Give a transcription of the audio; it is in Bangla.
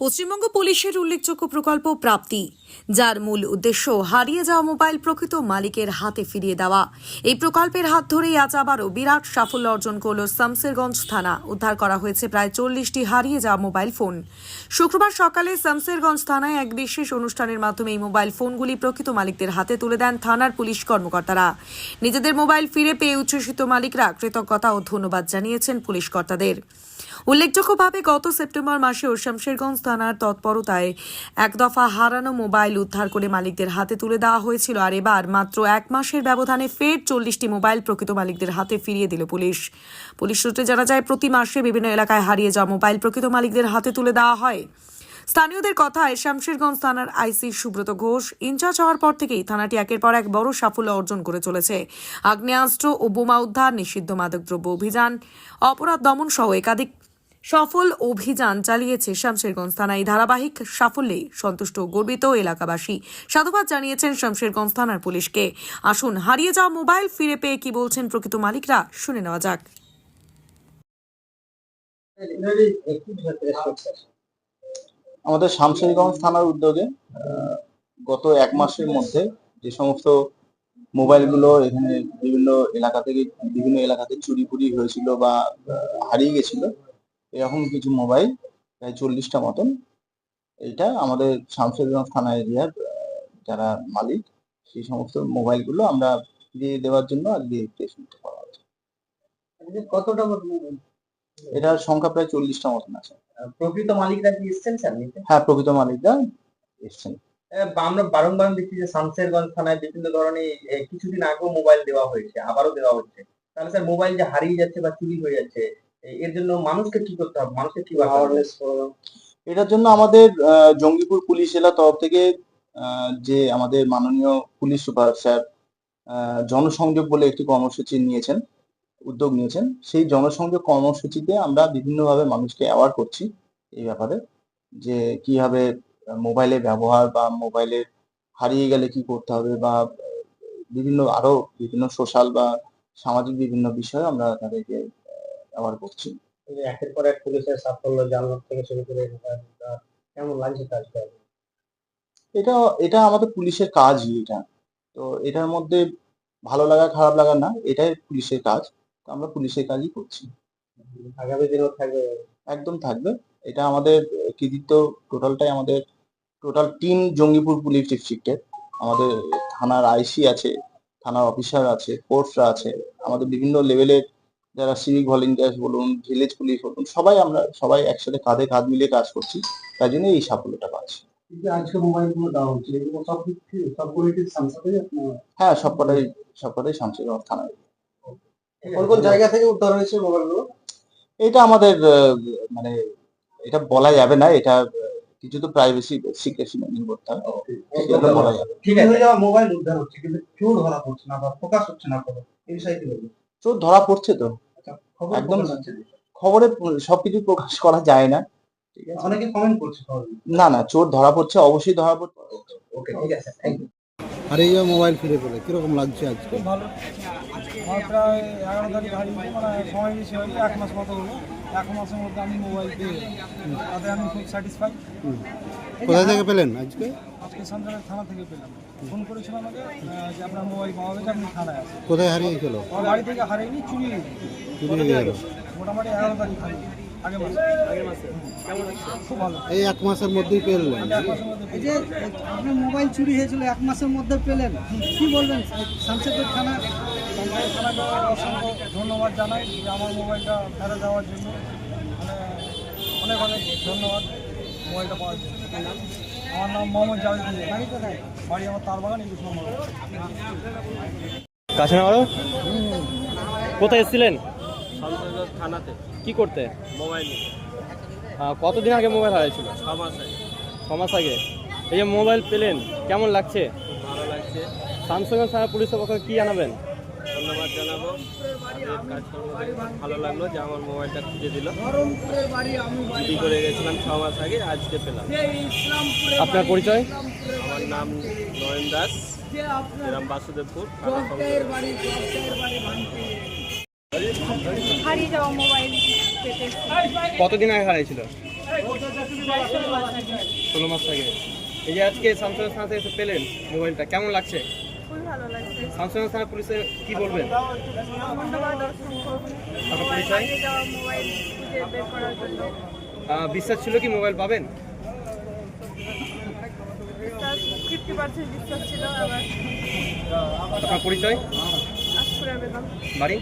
পশ্চিমবঙ্গ পুলিশের উল্লেখযোগ্য প্রকল্প প্রাপ্তি, যার মূল উদ্দেশ্য হারিয়ে যাওয়া মোবাইল প্রকৃত মালিকের হাতে ফিরিয়ে দেওয়া। এই প্রকল্পের হাত ধরেই আজ আবারও বিরাট সাফল্য অর্জন করল শামসেরগঞ্জ থানা। উদ্ধার করা হয়েছে প্রায় চল্লিশটি হারিয়ে যাওয়া মোবাইল ফোন। শুক্রবার সকালে শামসেরগঞ্জ থানায় এক বিশেষ অনুষ্ঠানের মাধ্যমে এই মোবাইল ফোনগুলি প্রকৃত মালিকদের হাতে তুলে দেন থানার পুলিশ কর্মকর্তারা। নিজেদের মোবাইল ফিরে পেয়ে উচ্ছ্বসিত মালিকরা কৃতজ্ঞতা ও ধন্যবাদ জানিয়েছেন পুলিশ কর্তাদের। উল্লেখযোগ্যভাবে গত সেপ্টেম্বর মাসেও শামশেরগঞ্জ থানার তৎপরতায় এক দফা হারানো মোবাইল উদ্ধার করে মালিকদের হাতে তুলে দেওয়া হয়েছিল, আর এবার মাত্র এক মাসের ব্যবধানে ফের চল্লিশটি মোবাইল প্রকৃত মালিকদের হাতে ফিরিয়ে দিল পুলিশ। পুলিশ সূত্রে জানা যায়, প্রতি মাসে বিভিন্ন এলাকায় হারিয়ে যাওয়া মোবাইল প্রকৃত মালিকদের হাতে তুলে দেওয়া হয়। স্থানীয়দের কথায়, শামশেরগঞ্জ থানার আইসি সুব্রত ঘোষ ইনচার্জ হওয়ার পর থেকেই থানাটি একের পর এক বড় সাফল্য অর্জন করে চলেছে। আগ্নেয়াস্ত্র ও বোমা উদ্ধার, নিষিদ্ধ মাদকদ্রব্য অভিযান, অপরাধ দমন সহ একাধিক সফল অভিযান চালিয়েছে শামশেরগঞ্জ থানা এই ধারাবাহিক সাফল্যে সন্তুষ্ট গর্বিত এলাকাবাসী। সাধুবাদ জানিয়েছেন শামশেরগঞ্জ থানার পুলিশকে। আসুন, হারিয়ে যাওয়া মোবাইল ফিরে পেয়ে কি বলছেন প্রকৃত মালিকরা? শুনে নেওয়া যাক। আমাদের শামশেরগঞ্জ থানার উদ্যোগে গত এক মাসের মধ্যে যে সমস্ত মোবাইলগুলো এখানে বিভিন্ন এলাকা থেকে, বিভিন্ন এলাকাতে চুরি ফুরি হয়েছিল বা হারিয়ে গেছিল এরকম কিছু মোবাইল প্রায় চল্লিশটা মতন। এইটা আমাদের শামশেরগঞ্জ থানা এরিয়ার যারা মালিক সেই সমস্ত মোবাইলগুলো আমরা ফিরিয়ে দেওয়ার জন্য আজকে প্রেস মিট করা হয়েছে কতটা মতো মোবাইল? এটার সংখ্যা প্রায় চল্লিশটা মতন আছে। প্রকৃত মালিকরা কি এসছেন স্যার হ্যাঁ প্রকৃত মালিকরা এসছেন। আমরা বারংবার দেখছি যে শামশেরগঞ্জ থানায় বিভিন্ন ধরনের কিছুদিন আগেও মোবাইল দেওয়া হয়েছে আবারও দেওয়া হচ্ছে। তাহলে স্যার মোবাইল যে হারিয়ে যাচ্ছে বা চুরি হয়ে যাচ্ছে এর জন্য মানুষকে কি করতে হবে? মানুষকে কি অ্যাওয়ারনেস এটার জন্য আমাদের জঙ্গিপুর পুলিশ জেলা তরফ থেকে যে আমাদের মাননীয় পুলিশ সুপার স্যার জনসংযোগ বলে একটি কর্মসূচি নিয়েছেন, উদ্যোগ নিয়েছেন, সেই জনসংযোগ কর্মসূচিতে আমরা বিভিন্নভাবে মানুষকে অ্যাওয়ার করছি এই ব্যাপারে, যে কীভাবে মোবাইলের ব্যবহার বা মোবাইলের হারিয়ে গেলে কি করতে হবে বা বিভিন্ন আরও বিভিন্ন সোশ্যাল বা সামাজিক বিভিন্ন বিষয়ে আমরা তাদেরকে অ্যাওয়ার করছি। একের পর এক পুলিশের সাফল্য জানানোর থেকে শুরু করে কেমন লাগছে কাজটা এটা এটা আমাদের পুলিশের কাজই এটা। তো এটার মধ্যে ভালো লাগা খারাপ লাগা না এটাই পুলিশের কাজ। তো আমরা পুলিশের কাজই করছি। আগামী দিনেও থাকবে? একদম থাকবে। এটা আমাদের কৃতিত্ব টোটালটাই আমাদের টোটাল টিম জঙ্গিপুর পুলিশ ডিস্ট্রিক্টের আমাদের থানার আইসি আছে থানার অফিসার আছে ফোর্সরা আছে। আমাদের বিভিন্ন লেভেলের যারা সিভিক ভলেন্টিয়ার্স বলুন ভিলেজ পুলিশ বলুন সবাই আমরা সবাই একসাথে কাঁধে কাঁধ মিলিয়ে কাজ করছি তাই জন্য এই সাফল্যটা পাচ্ছি। যে আজকে মোবাইলগুলো দেওয়া হচ্ছে সব দিক থেকে সবগুলো কি সামসাতেই আপনার? হ্যাঁ সবকটাই সবকটাই শামশেরগঞ্জ থানায়। কোন কোন জায়গা থেকে উদ্ধার হয়েছে এটা আমাদের মানে এটা বলা যাবে না এটা কিছু তো প্রাইভেসি সিক্রেসি মেনটেন করতে হবে বলা যাবে। ঠিক আছে। মোবাইল উদ্ধার হচ্ছে কিন্তু চোর ধরা পড়ছে না বা প্রকাশ হচ্ছে না এই বিষয়ে কি বলব তো ধরা পড়ছে তো। একদম। খবরে সবকিছু প্রকাশ করা যায় না। ঠিক আছে? অনেকে কমেন্ট করছে না না চোর ধরা পড়ছে অবশ্যই ধরা পড়ছে। ওকে ঠিক আছে থ্যাংক ইউ যাওয়া মোবাইল ফিরে পেলে কীরকম লাগছে আজকে? ভালো। আমার প্রায় এগারো তারিখ হারিয়ে মানে সময় বেশি হয়নি এক মাস মতো হলো। এক মাসের মধ্যে আমি মোবাইল পেয়ে তাতে আমি খুব স্যাটিসফাই কোথা থেকে পেলেন আজকে? আজকে সন্ধ্যাবেলা থানা থেকে পেলাম। ফোন করেছিল আমাকে যে আপনার মোবাইল পাওয়া গেছে আপনি থানায় আসেন। কোথায় হারিয়েছিল আমার বাড়ি থেকে হারিয়েনি চুরি হয়ে গেছে। চুরি হয়ে গেল? মোটামুটি এগারো তারিখ হারিয়ে আগে মাসে। আগে মাসে খুব ভালো। এই এক মাসের মধ্যেই পেলেন। এক মাসের মধ্যে এই যে আপনার মোবাইল চুরি হয়েছিল এক মাসের মধ্যে পেলেন। কি বলবেন? শামশেদপুর থানা? সরকারি থানাকে অসংখ্য ধন্যবাদ জানাই যে আমার মোবাইলটা ফেরত দেওয়ার জন্য। মানে অনেক অনেক ধন্যবাদ মোবাইলটা পাওয়ার জন্য। আমার নাম মোহাম্মদ জাভেদ বাড়ি কোথায় বাড়ি আমার তার বাগান একুশ নম্বর কাছে আরও কোথায় এসেছিলেন? থানাতে। কি করতে? মোবাইল কতদিন আগে মোবাইল হারাইছিল? ছ মাস আগে। ছ মাস আগে। এই যে মোবাইল পেলেন কেমন লাগছে? ভালো লাগছে। শামসুগঞ্জ থানা পুলিশের পক্ষে কি জানাবেন? ধন্যবাদ জানাব। ভালো লাগল যে আমার মোবাইলটা খুঁজে দিল। চুরি করে গেছিলাম ছ মাস আগে আজকে পেলাম। আপনার পরিচয়? আমার নাম নয়ন দাস গ্রাম বাসুদেবপুর হারিয়ে যাওয়া মোবাইল কতদিন আগে হারাইছিল? ষোলো মাস আগে। এই যে আজকে স্যামসাং সাথে এসে পেলেন মোবাইলটা কেমন লাগছে? ভালো লাগছে। থানা পুলিশে কি বলবেন? ধন্যবাদ আপনার পরিচয়? হারিয়ে যাওয়া মোবাইল খুঁজে বের করার জন্য। বিশ্বাস ছিল কি মোবাইল পাবেন? ফিফটি পার্সেন্ট বিশ্বাস ছিল আবার আপনার পরিচয়? বাড়ি?